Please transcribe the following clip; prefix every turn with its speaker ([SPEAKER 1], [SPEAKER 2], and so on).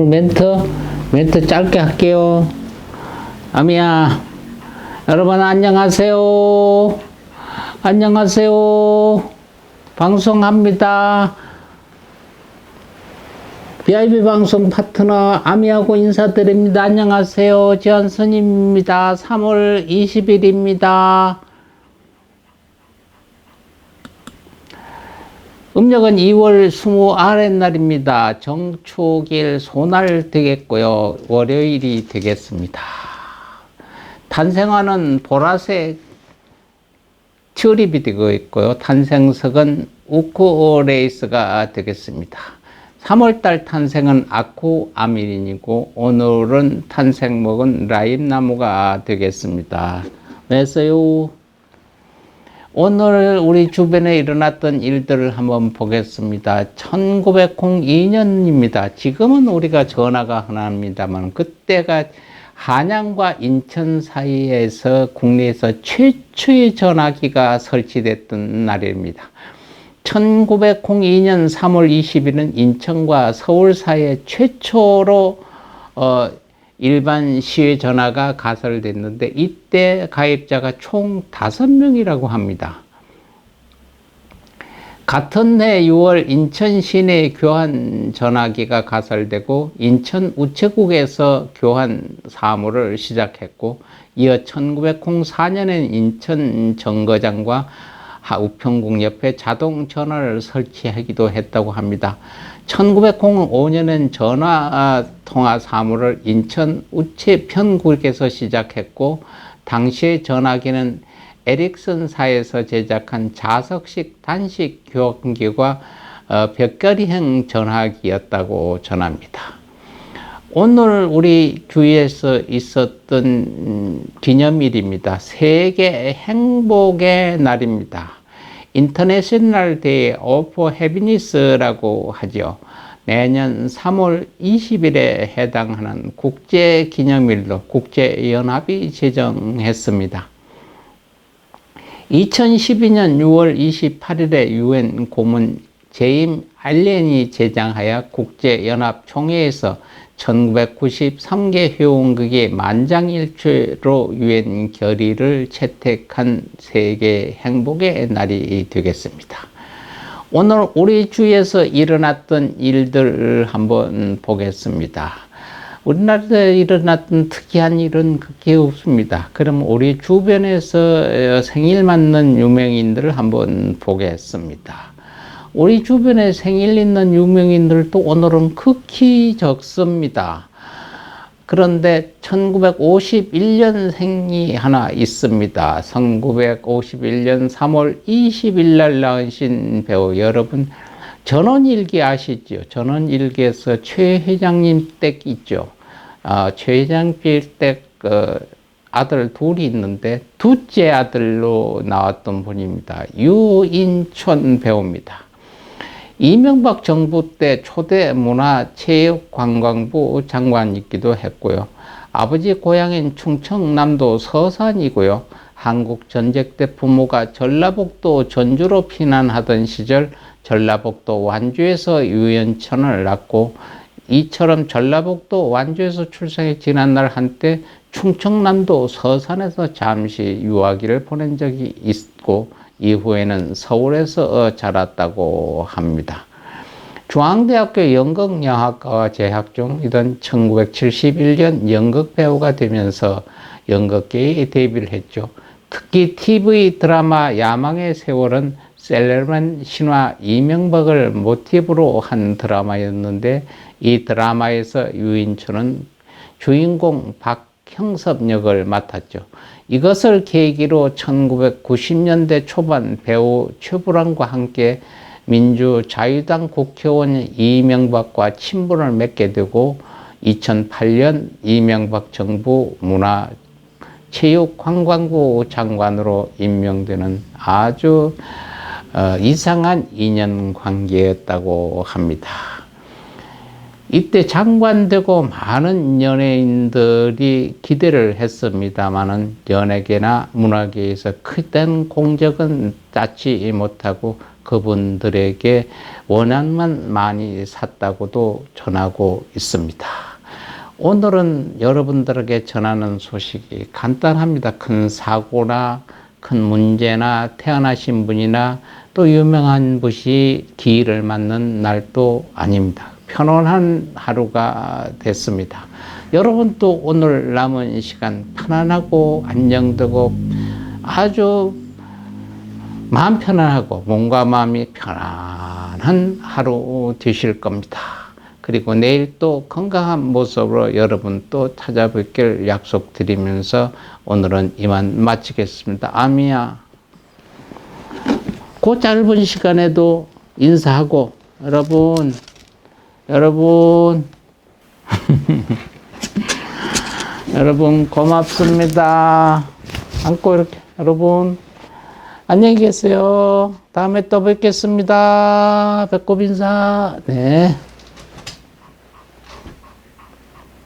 [SPEAKER 1] 멘트 멘트 짧게 할게요. 아미야, 여러분 안녕하세요. 안녕하세요. 방송합니다. BIB 방송 파트너 아미하고 인사드립니다. 안녕하세요. 지한선입니다. 3월 20일입니다. 음력은 2월 20 아랫날입니다. 정축일 소날 되겠고요. 월요일이 되겠습니다. 탄생화는 보라색 튤립이 되고 있고요. 탄생석은 우쿠레이스가 되겠습니다. 3월달 탄생은 아쿠아미린이고 오늘은 탄생목은 라임나무가 되겠습니다. 왜서요? 오늘 우리 주변에 일어났던 일들을 한번 보겠습니다. 1902년입니다. 지금은 우리가 전화가 흔합니다만 그때가 한양과 인천 사이에서 국내에서 최초의 전화기가 설치됐던 날입니다. 1902년 3월 20일은 인천과 서울 사이에 최초로 어, 일반 시외 전화가 가설됐는데 이때 가입자가 총 5명이라고 합니다. 같은 해 6월 인천 시내 교환 전화기가 가설되고 인천 우체국에서 교환 사무를 시작했고 이어 1904년엔 인천 정거장과 우평국 옆에 자동 전화를 설치하기도 했다고 합니다. 1905년엔 전화 통화 사무를 인천 우체편국에서 시작했고 당시의 전화기는 에릭슨사에서 제작한 자석식 단식 교환기와 어, 벽걸이형 전화기였다고 전합니다. 오늘 우리 주위에서 있었던 음, 기념일입니다. 세계 행복의 날입니다. 인터내셔널 데이 오프 해비니스라고 하죠. 내년 3월 20일에 해당하는 국제 기념일로 국제 연합이 제정했습니다. 2012년 6월 28일에 유엔 고문 제임 알렌이 제정하여 국제 연합 총회에서 1993개 회원국의 만장일치로 유엔 결의를 채택한 세계 행복의 날이 되겠습니다. 오늘 우리 주위에서 일어났던 일들을 한번 보겠습니다. 우리나라에 일어났던 특이한 일은 그게 없습니다. 그럼 우리 주변에서 생일 맞는 유명인들을 한번 보겠습니다. 우리 주변에 생일 있는 유명인들도 오늘은 극히 적습니다. 그런데 1951년 생이 하나 있습니다. 1951년 3월 20일 날 나으신 배우 여러분 전원일기 아시죠? 전원일기에서 최 회장님 댁 있죠. 아, 최 회장님 댁 어, 아들 둘이 있는데 둘째 아들로 나왔던 분입니다. 유인촌 배우입니다. 이명박 정부 때 초대 문화체육관광부 장관이기도 했고요. 아버지 고향인 충청남도 서산이고요. 한국 전쟁 때 부모가 전라북도 전주로 피난하던 시절 전라북도 완주에서 유연천을 낳고 이처럼 전라북도 완주에서 출생해 지난날 한때 충청남도 서산에서 잠시 유아기를 보낸 적이 있고 이후에는 서울에서 자랐다고 합니다. 중앙대학교 연극영화과와 재학 중이던 1971년 연극 배우가 되면서 연극계에 데뷔를 했죠. 특히 TV 드라마 야망의 세월은 셀레만 신화 이명박을 모티브로 한 드라마였는데 이 드라마에서 유인철은 주인공 박 형섭 역을 맡았죠. 이것을 계기로 1990년대 초반 배우 최불암과 함께 민주자유당 국회의원 이명박과 친분을 맺게 되고 2008년 이명박 정부 문화 체육관광부 장관으로 임명되는 아주 어, 이상한 인연 관계였다고 합니다. 이때 장관되고 많은 연예인들이 기대를 했습니다마는 연예계나 문화계에서 크던 공적은 쌓지 못하고 그분들에게 원한만 많이 샀다고도 전하고 있습니다. 오늘은 여러분들에게 전하는 소식이 간단합니다. 큰 사고나 큰 문제나 태어나신 분이나 또 유명한 분이 기일을 맞는 날도 아닙니다. 편안한 하루가 됐습니다. 여러분도 오늘 남은 시간 편안하고 안정되고 아주 마음 편안하고 몸과 마음이 편안한 하루 되실 겁니다. 그리고 내일 또 건강한 모습으로 여러분 또 찾아뵙길 약속드리면서 오늘은 이만 마치겠습니다. 아미야. 그 짧은 시간에도 인사하고 여러분 여러분 여러분 고맙습니다. 안고 이렇게 여러분 안녕히 계세요. 다음에 또 뵙겠습니다. 배꼽 인사. 네.